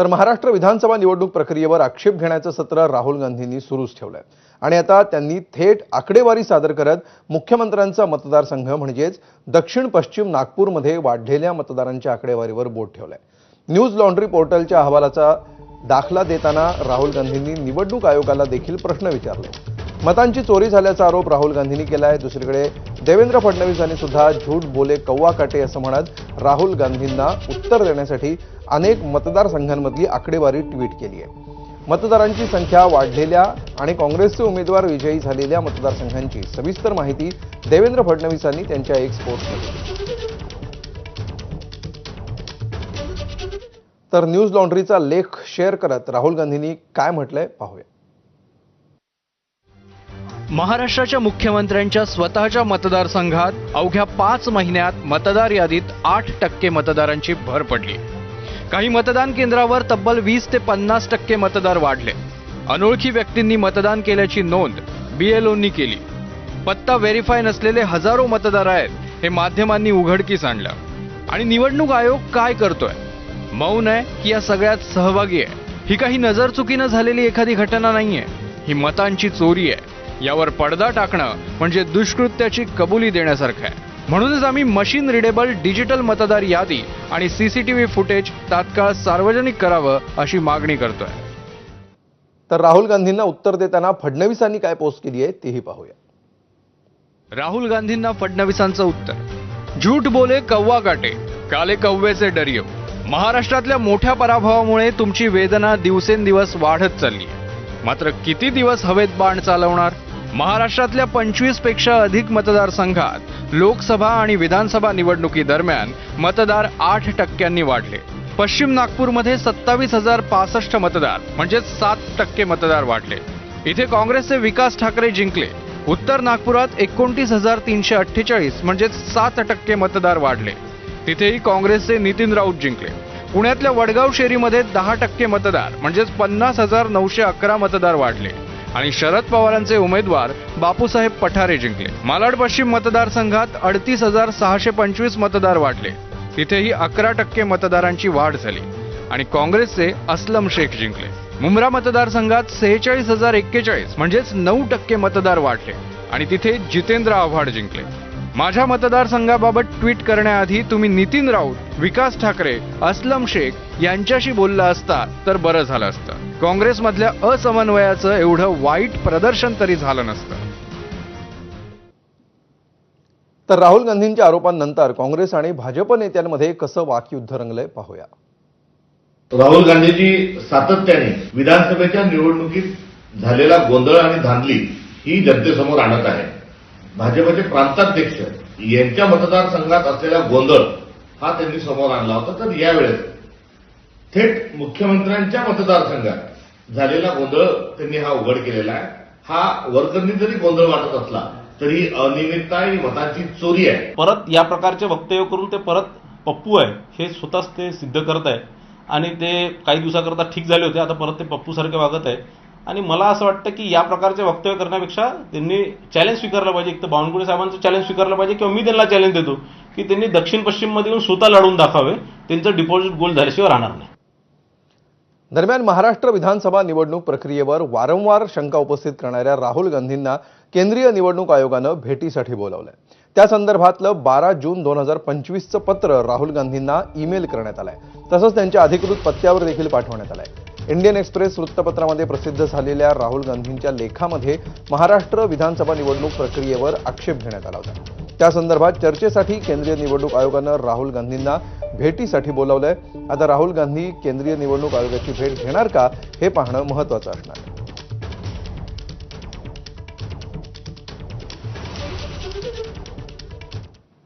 तर महाराष्ट्र विधानसभा निवडणूक प्रक्रियेवर आक्षेप घेण्याचं सत्र राहुल गांधींनी सुरूच ठेवलंय. आणि आता त्यांनी थेट आकडेवारी सादर करत मुख्यमंत्र्यांचा मतदारसंघ म्हणजेच दक्षिण पश्चिम नागपूरमध्ये वाढलेल्या मतदारांच्या आकडेवारीवर बोट ठेवलंय. न्यूज लॉन्ड्री पोर्टलच्या अहवालाचा दाखला देताना राहुल गांधींनी निवडणूक आयोगाला देखील प्रश्न विचारले. मतांची चोरी झाल्याचा आरोप राहुल गांधींनी केला आहे दुसरीकडे देवेंद्र फडणवीसांनी सुद्धा झूट बोले कौवा काटे असं म्हणत राहुल गांधींना उत्तर देण्यासाठी अनेक मतदारसंघांमधली आकडेवारी ट्विट केली आहे. मतदारांची संख्या वाढलेल्या आणि काँग्रेसचे उमेदवार विजयी झालेल्या मतदारसंघांची सविस्तर माहिती देवेंद्र फडणवीसांनी त्यांच्या एक स्पोर्ट्समध्ये तर न्यूज लॉन्ड्रीचा लेख शेअर करत राहुल गांधींनी काय म्हटलंय पाहूया. महाराष्ट्राच्या मुख्यमंत्र्यांच्या स्वतःच्या मतदारसंघात अवघ्या पाच महिन्यात मतदार यादीत आठ टक्के मतदारांची भर पडली. काही मतदान केंद्रावर तब्बल वीस ते पन्नास टक्के मतदार वाढले. अनोळखी व्यक्तींनी मतदान केल्याची नोंद बीएलओंनी केली. पत्ता व्हेरीफाय नसलेले हजारो मतदार आहेत हे माध्यमांनी उघडकीस आणलं. आणि निवडणूक आयोग काय करतोय? मौन आहे की या सगळ्यात सहभागी आहे? ही काही नजरचुकीनं झालेली एखादी घटना नाहीये. ही मतांची चोरी आहे. यावर पडदा टाकणं म्हणजे दुष्कृत्याची कबुली देण्यासारखं आहे. म्हणूनच आम्ही मशीन रिडेबल डिजिटल मतदार यादी आणि सीसीटीव्ही फुटेज तात्काळ सार्वजनिक करावं अशी मागणी करतोय. तर राहुल गांधींना उत्तर देताना फडणवीसांनी काय पोस्ट केली आहे तेही पाहूया. राहुल गांधींना फडणवीसांचं उत्तर. झूट बोले कव्वा काटे काले कव्वेचे डरियो महाराष्ट्रातल्या मोठ्या पराभवामुळे तुमची वेदना दिवसेंदिवस वाढत चालली मात्र किती दिवस हवेत बाण चालवणार? महाराष्ट्रातल्या पंचवीसपेक्षा अधिक मतदारसंघात लोकसभा आणि विधानसभा निवडणुकीदरम्यान मतदार आठ टक्क्यांनी वाढले. पश्चिम नागपूरमध्ये सत्तावीस हजार पासष्ट मतदार म्हणजेच सात टक्के मतदार वाढले. इथे काँग्रेसचे विकास ठाकरे जिंकले. उत्तर नागपुरात एकोणतीस हजार तीनशे अठ्ठेचाळीस म्हणजेच सात टक्के मतदार वाढले. तिथेही काँग्रेसचे नितीन राऊत जिंकले. पुण्यातल्या वडगाव शेरीमध्ये दहा टक्के मतदार म्हणजेच पन्नास हजार नऊशे अकरा मतदार वाढले. आणि शरद पवारांचे उमेदवार बापूसाहेब पठारे जिंकले. मालाड पश्चिम मतदारसंघात अडतीस हजार सहाशे पंचवीस मतदार वाढले. तिथेही अकरा टक्के मतदारांची वाढ झाली. आणि काँग्रेसचे अस्लम शेख जिंकले. मुंब्रा मतदारसंघात सेहेचाळीस हजार एक्केचाळीस म्हणजेच नऊ टक्के मतदार वाढले. आणि तिथे जितेंद्र आव्हाड जिंकले. माझ्या मतदारसंघाबाबत ट्विट करण्याआधी तुम्ही नितीन राऊत विकास ठाकरे अस्लम शेख यांच्याशी बोलला असता तर बरं झालं असतं. काँग्रेसमधल्या असमन्वयाचं एवढं वाईट प्रदर्शन तरी झालं नसतं. तर राहुल गांधींच्या आरोपांनंतर काँग्रेस आणि भाजप नेत्यांमध्ये कसं वाकयुद्ध रंगलंय पाहूया. राहुल गांधीजी सातत्याने विधानसभेच्या निवडणुकीत झालेला गोंधळ आणि धांदली ही जनतेसमोर आणत आहे भाजपचे प्रांताध्यक्ष यांच्या मतदारसंघात असलेला गोंधळ हा त्यांनी समोर आणला होता. तर यावेळेस थेट मुख्यमंत्र्यांच्या मतदारसंघात झालेला गोंधळ त्यांनी हा उघड केलेला आहे. हा वर्गनी जरी गोंधळ वाटत असला तरी अनियमितता ही मतांची चोरी आहे. परत या प्रकारचे वक्तव्य करून ते परत पप्पू आहे हे स्वतःच ते सिद्ध करत आहे. आणि ते काही दिवसाकरता ठीक झाले होते आता परत ते पप्पूसारखे वागत आहे. आणि मला असं वाटतं की या प्रकारचे वक्तव्य करण्यापेक्षा त्यांनी चॅलेंज स्वीकारलं पाहिजे. एक तर बावनकुळे साहेबांचं चॅलेंज स्वीकारलं पाहिजे किंवा मी त्यांना चॅलेंज देतो की त्यांनी दक्षिण पश्चिममध्ये येऊन स्वतः लढून दाखवावे. त्यांचं डिपॉझिट गोल झाल्याशिवाय राहणार नाही. दरम्यान महाराष्ट्र विधानसभा निवडणूक प्रक्रियेवर वारंवार शंका उपस्थित करणाऱ्या राहुल गांधींना केंद्रीय निवडणूक आयोगानं भेटीसाठी बोलावलंय. त्या संदर्भातलं बारा जून दोन हजार पंचवीसचं पत्र राहुल गांधींना ईमेल करण्यात आलंय. तसंच त्यांच्या अधिकृत पत्त्यावर देखील पाठवण्यात आलंय. इंडियन एक्सप्रेस वृत्तपत्रामध्ये प्रसिद्ध झालेल्या राहुल गांधींच्या लेखामध्ये महाराष्ट्र विधानसभा निवडणूक प्रक्रियेवर आक्षेप घेण्यात आला होता. त्या संदर्भात चर्चेसाठी केंद्रीय निवडणूक आयोगानं राहुल गांधींना भेटीसाठी बोलावलंय. आता राहुल गांधी केंद्रीय निवडणूक आयोगाची भेट घेणार का हे पाहणं महत्वाचं असणार.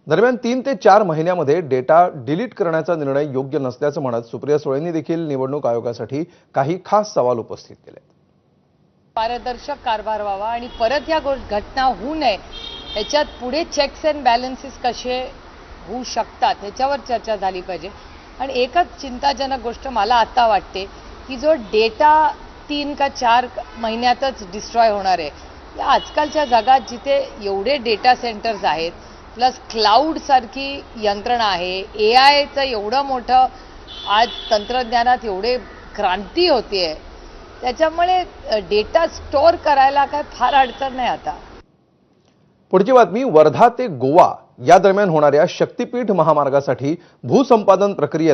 दरम्यान तीन ते चार महिन्यामध्ये डेटा डिलीट करण्याचा निर्णय योग्य नसल्याचं म्हणत सुप्रिया सुळेंनी देखील निवडणूक आयोगासाठी काही खास सवाल उपस्थित केले पारदर्शक कारभार व्हावा आणि परत या घटना होऊ नये ह्याच्यात पुढे चेक्स अँड बॅलन्सेस कसे होऊ शकतात ह्याच्यावर चर्चा झाली पाहिजे. आणि एकच चिंताजनक गोष्ट मला आता वाटते की जो डेटा तीन का चार महिन्यातच डिस्ट्रॉय होणार आहे या आजकालच्या जगात जिथे एवढे डेटा सेंटर्स आहेत प्लस क्लाउड सारखी यंत्रणा आहे. ए आयचं एवढं मोठं आज तंत्रज्ञानात एवढे क्रांती होतीये. त्याच्यामुळे डेटा स्टोअर करायला काय फार अडचण नाही आता. पुढची बातमी वर्धा ते गोवा या दरम्यान होणाऱ्या शक्तीपीठ महामार्गासाठी भूसंपादन प्रक्रियेत